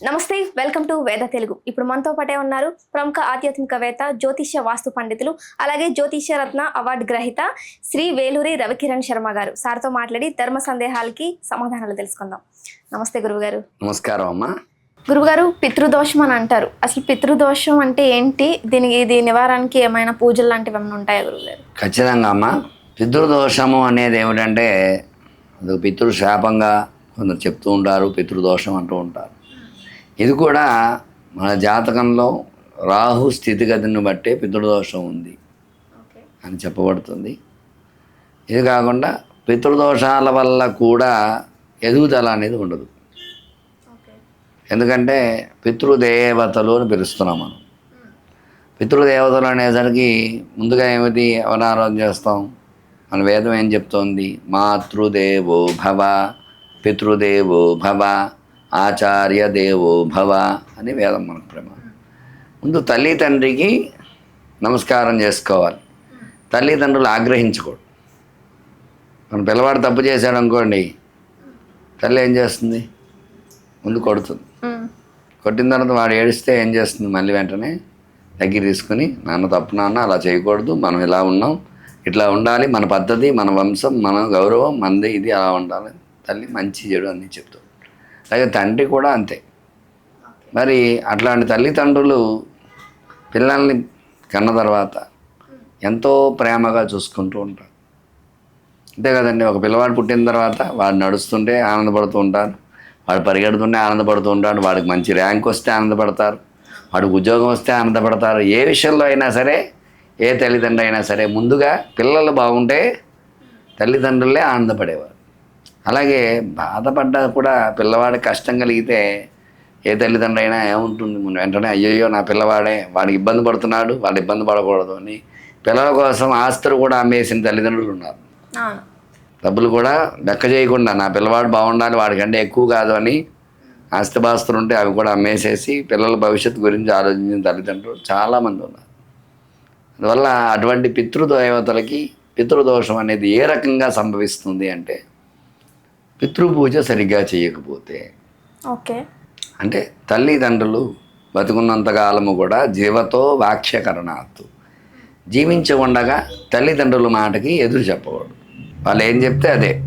నమస్తే welcome to వేద తెలుగు. ఇప్పుడు మనతో పాటే ఉన్నారు ప్రముఖ ఆధ్యాత్మికవేత్త జ్యోతిష్య వాస్తు పండితులు అలాగే జ్యోతిష్య రత్న అవార్డు గ్రహీత శ్రీ వేలూరి రవికిరణ్ శర్మ గారు. సార్తో మాట్లాడి ధర్మ సందేహాలకి సమాధానాలు తెలుసుకుందాం. నమస్తే గురువుగారు. నమస్కారం అమ్మా. గురువుగారు పితృదోషం అని అంటారు. అసలు పితృదోషం అంటే ఏంటి? దీనికి ఇది నివారణకి ఏమైనా పూజలు లాంటివి ఏమైనా ఉంటాయా గురువుగారు? ఖచ్చితంగా అమ్మా. పితృదోషము అనేది ఏమిటంటే పితృశాపంగా కొందరు చెప్తూ ఉంటారు పితృదోషం అంటూ ఉంటారు. ఇది కూడా మన జాతకంలో రాహు స్థితిగతిని బట్టే పితృదోషం ఉంది అని చెప్పబడుతుంది. ఇది కాకుండా పితృదోషాల వల్ల కూడా ఎదుగుదల అనేది ఉండదు. ఎందుకంటే పితృదేవతలు అని పిలుస్తున్నాం మనం. పితృదేవతలు అనేసరికి ముందుగా ఏమిటి అవనారం చేస్తాం? మన వేదం ఏం చెప్తోంది? మాతృదేవో భవ పితృదేవో భవ. ఆచార్య దేవో భవ అని వేదం మనకు ప్రమాణం ముందు తల్లి తండ్రికి నమస్కారం చేసుకోవాలి. తల్లిదండ్రులు ఆగ్రహించకూడదు. మన పిల్లవాడు తప్పు చేశాడు అనుకోండి తల్లి ఏం చేస్తుంది? ముందు కొడుతుంది. కొట్టిన తర్వాత వాడు ఏడిస్తే ఏం చేస్తుంది? మళ్ళీ వెంటనే దగ్గర తీసుకుని నాన్న తప్పు నాన్న అలా చేయకూడదు మనం ఇలా ఉన్నాం. ఇట్లా ఉండాలి మన పద్ధతి మన వంశం మన గౌరవం మనది ఇది అలా ఉండాలి. తల్లి మంచి చెడు అన్నీ చెప్తాం అలాగే తండ్రి కూడా అంతే. మరి అట్లాంటి తల్లిదండ్రులు పిల్లల్ని కన్న తర్వాత ఎంతో ప్రేమగా చూసుకుంటూ ఉంటారు. అంతే కదండి ఒక పిల్లవాడు పుట్టిన తర్వాత వాడు నడుస్తుంటే ఆనందపడుతూ ఉంటారు. వాడు పరిగెడుతుంటే ఆనందపడుతూ ఉంటాడు వాడికి మంచి ర్యాంక్ వస్తే ఆనందపడతారు. వాడికి ఉద్యోగం వస్తే ఆనందపడతారు. ఏ విషయంలో అయినా సరే ఏ తల్లిదండ్రులు అయినా సరే ముందుగా పిల్లలు బాగుంటే తల్లిదండ్రులే ఆనందపడేవారు. అలాగే బాధపడ్డా కూడా పిల్లవాడికి కష్టం కలిగితే ఏ తల్లిదండ్రులు అయినా ఏముంటుంది ముందు? వెంటనే అయ్యయ్యో నా పిల్లవాడే వాడికి ఇబ్బంది పడుతున్నాడు వాడు ఇబ్బంది పడకూడదు అని పిల్లల కోసం ఆస్తులు కూడా అమ్మేసిన తల్లిదండ్రులు ఉన్నారు. డబ్బులు కూడా లెక్క చేయకుండా నా పిల్లవాడు బాగుండాలి వాడికంటే ఎక్కువ కాదు అని ఆస్తిపాస్తులు ఉంటే అవి కూడా అమ్మేసేసి పిల్లల భవిష్యత్తు గురించి ఆలోచించిన తల్లిదండ్రులు చాలామంది ఉన్నారు. అందువల్ల అటువంటి పితృదేవతలకి పితృదోషం అనేది ఏ రకంగా సంభవిస్తుంది అంటే పితృపూజ సరిగ్గా చేయకపోతే ఓకే. అంటే తల్లిదండ్రులు బతుకున్నంత కాలము కూడా జీవతో వాక్యకరణాత్తు. జీవించి ఉండగా తల్లిదండ్రుల మాటకి ఎదురు చెప్పకూడదు. వాళ్ళు ఏం చెప్తే అదే.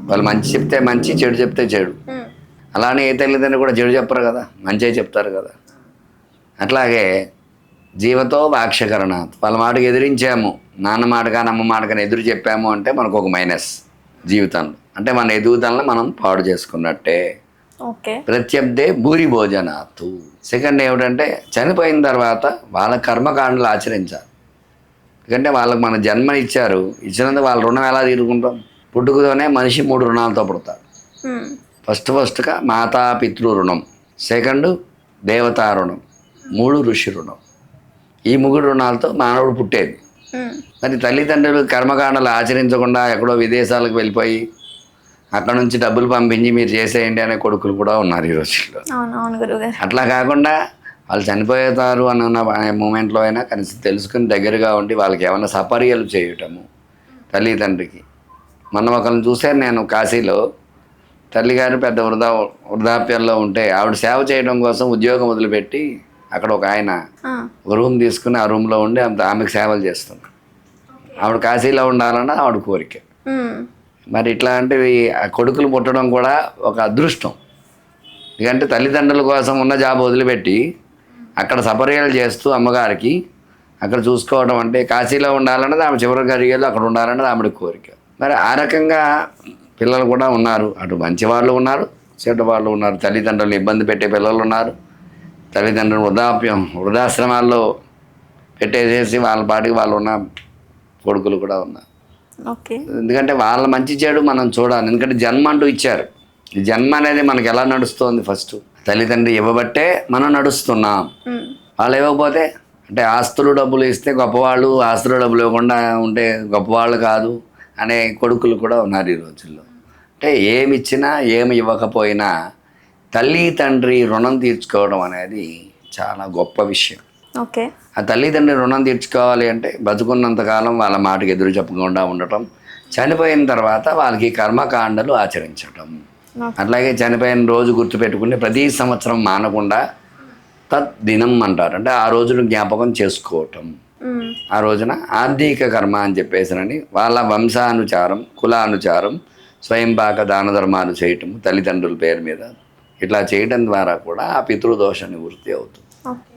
వాళ్ళు మంచి చెప్తే మంచి చెడు చెప్తే చెడు. అలానే ఏ తల్లిదండ్రులు కూడా చెడు చెప్పరు కదా. మంచిగా చెప్తారు కదా. అట్లాగే జీవతో వాక్యకరణాత్ వాళ్ళ మాటకి ఎదిరించాము. నాన్న మాట కానీ అమ్మ మాట కానీ ఎదురు చెప్పాము అంటే మనకు ఒక మైనస్. జీవితంలో. అంటే మన ఎదుగుదలను మనం పాడు చేసుకున్నట్టే. ఓకే. ప్రత్యబ్దే భూరి భోజనాతు సెకండ్ ఏమిటంటే చనిపోయిన తర్వాత వాళ్ళ కర్మకాండలు ఆచరించాలి. ఎందుకంటే వాళ్ళకి మన జన్మ ఇచ్చారు ఇచ్చినందుకు వాళ్ళ రుణం ఎలా తీరుకుంటాం? పుట్టుకతోనే మనిషి మూడు రుణాలతో పుడతారు ఫస్ట్ ఫస్ట్గా మాతా పితృ రుణం. సెకండ్ దేవతా రుణం. మూడు ఋషి రుణం. ఈ ముగ్గురు రుణాలతో మానవుడు పుట్టేది. మరి తల్లిదండ్రులు కర్మకాండలు ఆచరించకుండా ఎక్కడో విదేశాలకు వెళ్ళిపోయి అక్కడ నుంచి డబ్బులు పంపించి మీరు చేసేయండి అనే కొడుకులు కూడా ఉన్నారు ఈ రోజుల్లో. అట్లా కాకుండా వాళ్ళు చనిపోతారు అని ఉన్న మూమెంట్లో అయినా కనీసం తెలుసుకుని దగ్గరగా ఉండి వాళ్ళకి ఏమైనా సపర్యలు చేయటము తల్లిదండ్రికి. మొన్న ఒకరిని చూశాను నేను కాశీలో. తల్లిగారు పెద్ద వృధా వృద్ధాప్యంలో ఉంటే ఆవిడ సేవ చేయడం కోసం ఉద్యోగం వదిలిపెట్టి అక్కడ ఒక ఆయన ఒక రూమ్ తీసుకుని ఆ రూమ్లో ఉండి అంత ఆమెకు సేవలు చేస్తున్నారు ఆవిడ కాశీలో ఉండాలన్న ఆవిడ కోరిక. మరి ఇట్లాంటివి ఆ కొడుకులు పుట్టడం కూడా ఒక అదృష్టం. ఎందుకంటే తల్లిదండ్రుల కోసం ఉన్న జాబ్ వదిలిపెట్టి అక్కడ సపర్యలు చేస్తూ అమ్మగారికి అక్కడ చూసుకోవడం అంటే కాశీలో ఉండాలన్నది ఆమె చివరి గడిగేలో అక్కడ ఉండాలన్నది ఆవిడ కోరిక. మరి ఆ రకంగా పిల్లలు కూడా ఉన్నారు. అటు మంచి వాళ్ళు ఉన్నారు చెడ్డ వాళ్ళు ఉన్నారు తల్లిదండ్రులను ఇబ్బంది పెట్టే పిల్లలు ఉన్నారు. తల్లిదండ్రులు వృద్ధాప్యం వృద్ధాశ్రమాల్లో పెట్టేసేసి వాళ్ళ పాటికి వాళ్ళు ఉన్న కొడుకులు కూడా ఉన్నారు. ఓకే. ఎందుకంటే వాళ్ళ మంచి చెడు మనం చూడాలి. ఎందుకంటే జన్మ అంటూ ఇచ్చారు. ఈ జన్మ అనేది మనకి ఎలా నడుస్తోంది ఫస్ట్? తల్లిదండ్రి ఇవ్వబట్టే మనం నడుస్తున్నాం. వాళ్ళు ఇవ్వకపోతే అంటే ఆస్తులు డబ్బులు ఇస్తే గొప్పవాళ్ళు ఆస్తులు డబ్బులు ఇవ్వకుండా ఉంటే గొప్పవాళ్ళు కాదు అనే కొడుకులు కూడా ఉన్నారు ఈ రోజుల్లో. అంటే ఏమి ఇచ్చినా ఏమి ఇవ్వకపోయినా తల్లి తండ్రి రుణం తీర్చుకోవడం అనేది చాలా గొప్ప విషయం. ఓకే. ఆ తల్లిదండ్రి రుణం తీర్చుకోవాలి అంటే బతుకున్నంతకాలం వాళ్ళ మాటకి ఎదురు చెప్పకుండా ఉండటం చనిపోయిన తర్వాత వాళ్ళకి కర్మకాండలు ఆచరించటం. అట్లాగే చనిపోయిన రోజు గుర్తుపెట్టుకుని ప్రతి సంవత్సరం మానకుండా తత్ దినం అంటారు. అంటే ఆ రోజును జ్ఞాపకం చేసుకోవటం. ఆ రోజున ఆర్థిక కర్మ అని చెప్పేసినని వాళ్ళ వంశానుచారం కులానుచారం స్వయంపాక దాన ధర్మాలు చేయటం తల్లిదండ్రుల పేరు మీద. ఇట్లా చేయటం ద్వారా కూడా ఆ పితృదోష నివృత్తి అవుతుంది.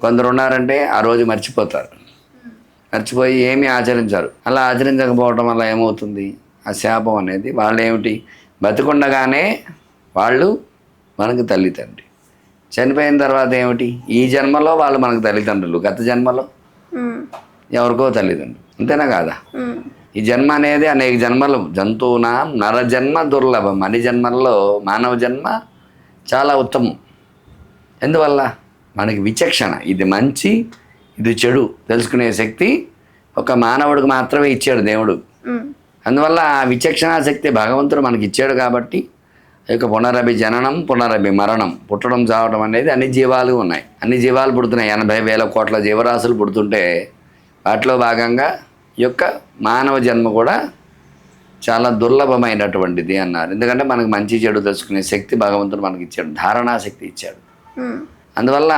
కొందరు ఉన్నారంటే ఆ రోజు మర్చిపోతారు. మర్చిపోయి ఏమీ ఆచరించారు. అలా ఆచరించకపోవడం వల్ల ఏమవుతుంది? ఆ శాపం అనేది వాళ్ళు ఏమిటి బతికుండగానే వాళ్ళు మనకు తల్లి తండ్రి చనిపోయిన తర్వాత ఏమిటి? ఈ జన్మలో వాళ్ళు మనకు తల్లిదండ్రులు. గత జన్మలో. ఎవరికో తల్లిదండ్రులు. అంతేనా కాదా. ఈ జన్మ అనేది అనేక జన్మలు. జంతువునా నర జన్మ దుర్లభం. అన్ని జన్మల్లో మానవ జన్మ చాలా ఉత్తమం. ఎందువల్ల? మనకి విచక్షణ. ఇది మంచి ఇది చెడు తెలుసుకునే శక్తి ఒక మానవుడికి మాత్రమే ఇచ్చాడు దేవుడు. అందువల్ల ఆ విచక్షణా శక్తి భగవంతుడు మనకి ఇచ్చాడు కాబట్టి ఈ యొక్క పునరభి జననం పునరభి మరణం పుట్టడం చావడం అనేది అన్ని జీవాలు ఉన్నాయి. అన్ని జీవాలు పుడుతున్నాయి. ఎనభై వేల కోట్ల జీవరాశులు పుడుతుంటే వాటిలో భాగంగా ఈ యొక్క మానవ జన్మ కూడా చాలా దుర్లభమైనటువంటిది అన్నారు. ఎందుకంటే మనకు మంచి చెడు తెలుసుకునే శక్తి భగవంతుడు మనకి ఇచ్చాడు ధారణా శక్తి ఇచ్చాడు. అందువల్ల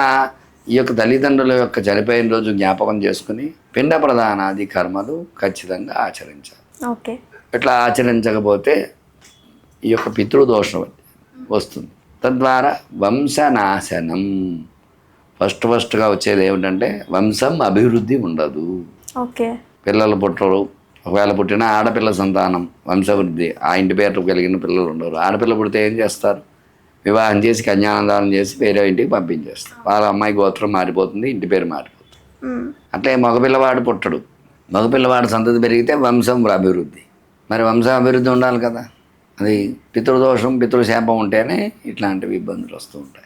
ఈ యొక్క తల్లిదండ్రుల యొక్క చనిపోయిన రోజు జ్ఞాపకం చేసుకుని పిండ ప్రధానాది కర్మలు ఖచ్చితంగా ఆచరించాలి. ఓకే. ఇట్లా ఆచరించకపోతే ఈ యొక్క పితృదోషం వస్తుంది. తద్వారా వంశనాశనం. ఫస్ట్ ఫస్ట్గా వచ్చేది ఏమిటంటే వంశం అభివృద్ధి ఉండదు. ఓకే. పిల్లలు పుట్టరు ఒకవేళ పుట్టిన ఆడపిల్ల సంతానం వంశవృద్ధి ఆ ఇంటి పేరు కలిగిన పిల్లలు ఉండరు. ఆడపిల్ల పుడితే ఏం చేస్తారు? వివాహం చేసి కన్యాదానం చేసి వేరే ఇంటికి పంపించేస్తారు. వాళ్ళ అమ్మాయి గోత్రం మారిపోతుంది ఇంటి పేరు మారిపోతుంది. అట్లే మగపిల్లవాడు పుట్టడు. మగపిల్లవాడు సంతతి పెరిగితే వంశం అభివృద్ధి. మరి వంశం అభివృద్ధి ఉండాలి కదా. అది పితృదోషం పితృశాపం ఉంటేనే ఇట్లాంటివి ఇబ్బందులు వస్తూ ఉంటాయి.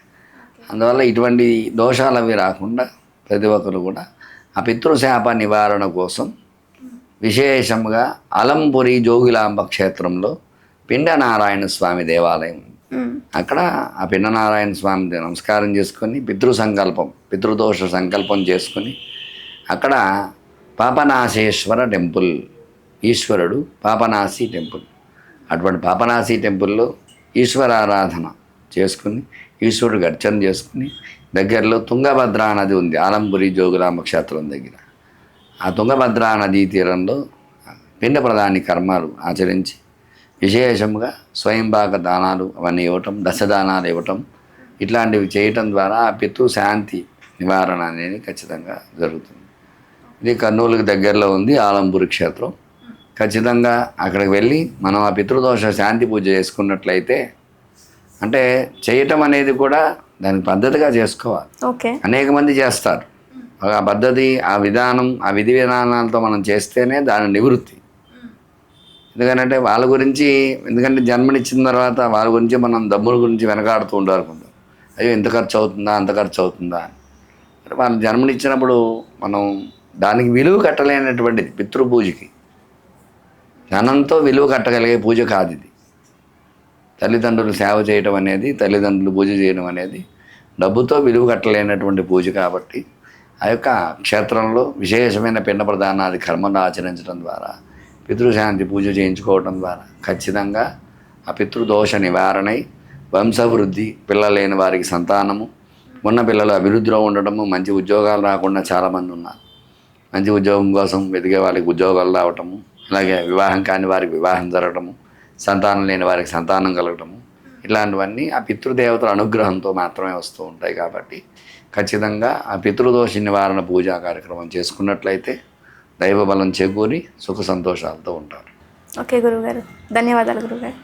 అందువల్ల ఇటువంటి దోషాలు అవి రాకుండా ప్రతి ఒక్కరు కూడా ఆ పితృశాప నివారణ కోసం విశేషంగా అలంపురి జోగులాంబ క్షేత్రంలో పిండనారాయణ స్వామి దేవాలయం. అక్కడ ఆ పిండనారాయణ స్వామి నమస్కారం చేసుకొని పితృ సంకల్పం పితృదోష సంకల్పం చేసుకొని అక్కడ పాపనాశేశ్వర టెంపుల్ ఈశ్వరుడు పాపనాశి టెంపుల్. అటువంటి పాపనాశి టెంపుల్లో ఈశ్వరారాధన చేసుకుని ఈశ్వరుడు అర్చన చేసుకుని దగ్గరలో తుంగభద్రా నది ఉంది ఆలంపురి జోగులాంబ క్షేత్రం దగ్గర. ఆ తుంగభద్రా నదీ తీరంలో పిండ ప్రధాని కర్మాలు ఆచరించి విశేషంగా స్వయంభాగ దానాలు అవన్నీ ఇవ్వటం దశదానాలు ఇవ్వటం ఇట్లాంటివి చేయటం ద్వారా ఆ పితృ శాంతి నివారణ అనేది ఖచ్చితంగా జరుగుతుంది. ఇది కర్నూలుకి దగ్గరలో ఉంది ఆలంపూరి క్షేత్రం. ఖచ్చితంగా అక్కడికి వెళ్ళి మనం ఆ పితృదోష శాంతి పూజ చేసుకున్నట్లయితే అంటే చేయటం అనేది కూడా దానికి పద్ధతిగా చేసుకోవాలి. ఓకే. అనేక మంది చేస్తారు. ఆ పద్ధతి ఆ విధానం ఆ విధి విధానాలతో మనం చేస్తేనే దాని నివృత్తి. ఎందుకంటే వాళ్ళ గురించి ఎందుకంటే జన్మనిచ్చిన తర్వాత వాళ్ళ గురించి మనం డబ్బుల గురించి వెనకాడుతూ ఉంటారు అయ్యో ఇంత ఖర్చు అవుతుందా అంత ఖర్చు అవుతుందా? అని వాళ్ళు జన్మనిచ్చినప్పుడు మనం దానికి విలువ కట్టలేనటువంటిది పితృపూజకి. ధనంతో విలువ కట్టగలిగే పూజ కాదు ఇది. తల్లిదండ్రులు సేవ చేయడం అనేది తల్లిదండ్రులు పూజ చేయడం అనేది డబ్బుతో విలువ కట్టలేనటువంటి పూజ కాబట్టి ఆ యొక్క క్షేత్రంలో విశేషమైన పిండ ప్రధానాది కర్మను ఆచరించడం ద్వారా పితృశాంతి పూజ చేయించుకోవడం ద్వారా ఖచ్చితంగా ఆ పితృదోష నివారణై వంశవృద్ధి పిల్లలేని వారికి సంతానము ఉన్న పిల్లలు అభివృద్ధిలో ఉండడము మంచి ఉద్యోగాలు రాకుండా చాలామంది ఉన్నారు. మంచి ఉద్యోగం కోసం వెతికే వాళ్ళకి ఉద్యోగాలు రావటము అలాగే వివాహం కాని వారికి వివాహం జరగటము సంతానం లేని వారికి సంతానం కలగటము ఇలాంటివన్నీ ఆ పితృదేవతల అనుగ్రహంతో మాత్రమే వస్తూ ఉంటాయి కాబట్టి ఖచ్చితంగా ఆ పితృదోష నివారణ పూజా కార్యక్రమం చేసుకున్నట్లయితే దైవ బలం చేకూరి సుఖ సంతోషాలతో ఉంటారు. ఓకే గురుగారు ధన్యవాదాలు గురుగారు